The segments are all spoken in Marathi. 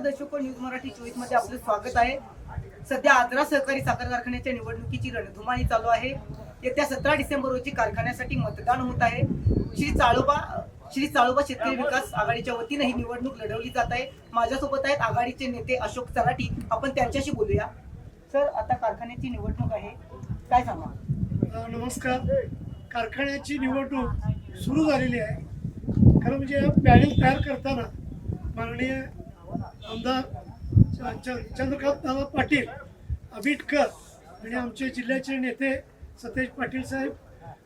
प्रेक्षक न्यूज मराठी चोवीसमध्ये आपलं स्वागत आहे. सध्या आजरा सहकारी साखर कारखान्याच्या निवडणुकीची रणधुमाळी चालू आहे. येत्या सतरा डिसेंबर रोजी कारखान्यासाठी मतदान होत आहे. श्री चाळोबा श्री चाळोबा शेतकरी विकास आघाडीच्या वतीने ही निवडणूक लढवली जात आहे. माझ्यासोबत आहेत आघाडीचे नेते अशोक चराठी आपण त्यांच्याशी बोलूया. सर आता कारखान्याची निवडणूक आहे. काय सांगा? नमस्कार. कारखान्याची निवडणूक सुरू झालेली आहे. खरं म्हणजे पॅनल तयार करताना माननीय आमदार चंद्रकांत दादा पाटील आबिटकर आणि आमचे जिल्ह्याचे नेते सतेज पाटील साहेब.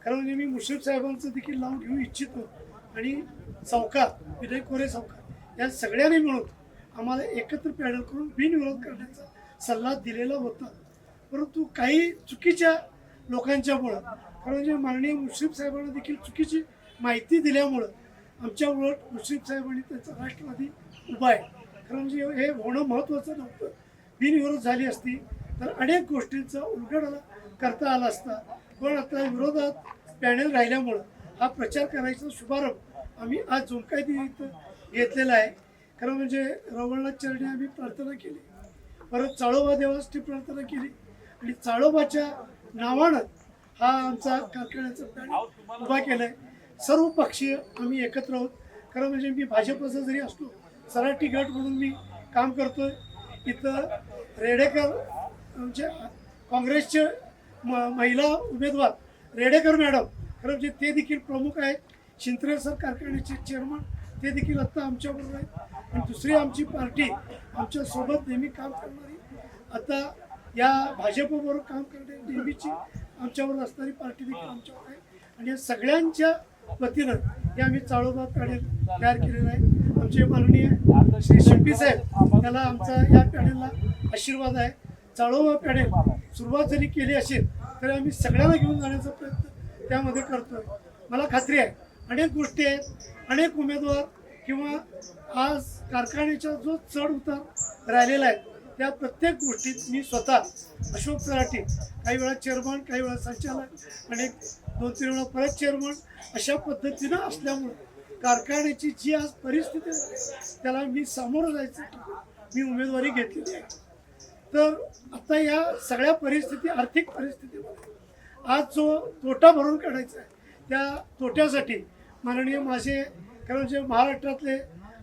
खरं म्हणजे मी मुश्रीफ साहेबांचं देखील नाव घेऊ इच्छितो आणि सावकार विनय कोरे सावकार या सगळ्यांनी मिळून आम्हाला एकत्र पॅनल करून बिनविरोध करण्याचा सल्ला दिलेला होता. परंतु काही चुकीच्या लोकांच्यामुळं खरं म्हणजे माननीय मुश्रीफ साहेबांना देखील चुकीची माहिती दिल्यामुळं आमच्या उलट मुश्रीफ साहेबांनी त्यांचा राष्ट्रवादी उभा आहे. खरं म्हणजे हे होणं महत्त्वाचं नव्हतं. बिनविरोध झाली असती तर अनेक गोष्टींचा उलगड करता आला असता. पण आता विरोधात पॅनल राहिल्यामुळं हा प्रचार करायचा शुभारंभ आम्ही आज झोंकायती इथं घेतलेला आहे. खरं म्हणजे रवळनाथ चरणी आम्ही प्रार्थना केली. परत चाळोबा देवासाठी प्रार्थना केली. आणि चाळोबाच्या नावानं हा आमचा कारखान्याचा पॅनल उभा केला आहे सर्व पक्षीय आम्ही एकत्र आहोत. खरं म्हणजे मी भाजपचा जरी असलो सराठी गट म्हणून मी काम करतोय. इथं रेडेकर म्हणजे काँग्रेसचे म महिला उमेदवार रेडेकर मॅडम खरं म्हणजे ते देखील प्रमुख आहेत. शिंत्रे सर कारखान्याचे चेअरमन ते देखील आत्ता आमच्याबरोबर आहेत. आणि दुसरी आमची पार्टी आमच्यासोबत नेहमी काम करणारी आता या भाजपबरोबर काम करणारी नेहमीची आमच्याबरोबर असणारी पार्टी देखील आमच्यावर आहे. आणि या सगळ्यांच्या वतीनं हे आम्ही चाळोबा काढेल तयार केलेलं आहे. आमचे माननीय श्री शिंपी साहेब त्याला आमचा या पॅनेलला आशीर्वाद आहे. चाळोबा पॅनेल सुरुवात जरी केली असेल तरी आम्ही सगळ्यांना घेऊन जाण्याचा प्रयत्न त्यामध्ये करतोय. मला खात्री आहे अनेक गोष्टी आहेत. अनेक उमेदवार किंवा आज कारखान्याचा जो चढ उतार राहिलेला आहे त्या प्रत्येक गोष्टीत मी स्वतः अशोक सराठी काही वेळा चेअरमन काही वेळा संचालक आणि दोन तीन वेळा परत चेअरमन अशा पद्धतीनं असल्यामुळं कारखान्याची जी आज परिस्थिती आहे त्याला मी सामोरं जायचं मी उमेदवारी घेतलेली आहे. तर आता या सगळ्या परिस्थिती आर्थिक परिस्थितीमध्ये आज जो तोटा भरून काढायचा आहे त्या तोट्यासाठी माननीय माझे कारण जे महाराष्ट्रातले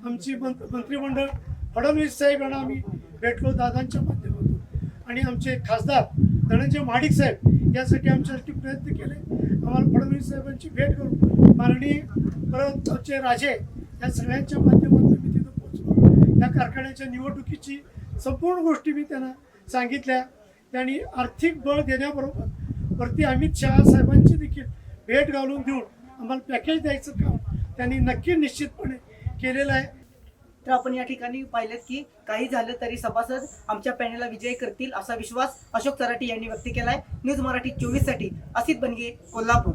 आमची मंत मंत्रिमंडळ फडणवीस साहेब यांना आम्ही भेटलो दादांच्या माध्यमातून. आणि आमचे खासदार धनंजय महाडिक साहेब यासाठी आमच्यासाठी प्रयत्न केले. आम्हाला फडणवीस साहेबांची भेट करून माननीय परतचे राजे या सगळ्यांच्या माध्यमातून मी तिथं पोहोचलो. या कारखान्याच्या निवडणुकीची संपूर्ण गोष्टी मी त्यांना सांगितल्या. त्यांनी आर्थिक बळ देण्याबरोबर वरती अमित शहा साहेबांची देखील भेट घालून देऊन आम्हाला पॅकेज द्यायचं काम त्यांनी नक्की निश्चितपणे केलेलं आहे. तर आपण या ठिकाणी पाहिलं की काही झालं तरी सभासद आमच्या पॅनेलला विजयी करतील असा विश्वास अशोक चराठी यांनी व्यक्त केलाय. न्यूज मराठी चोवीससाठी असित बनगे कोल्हापूर.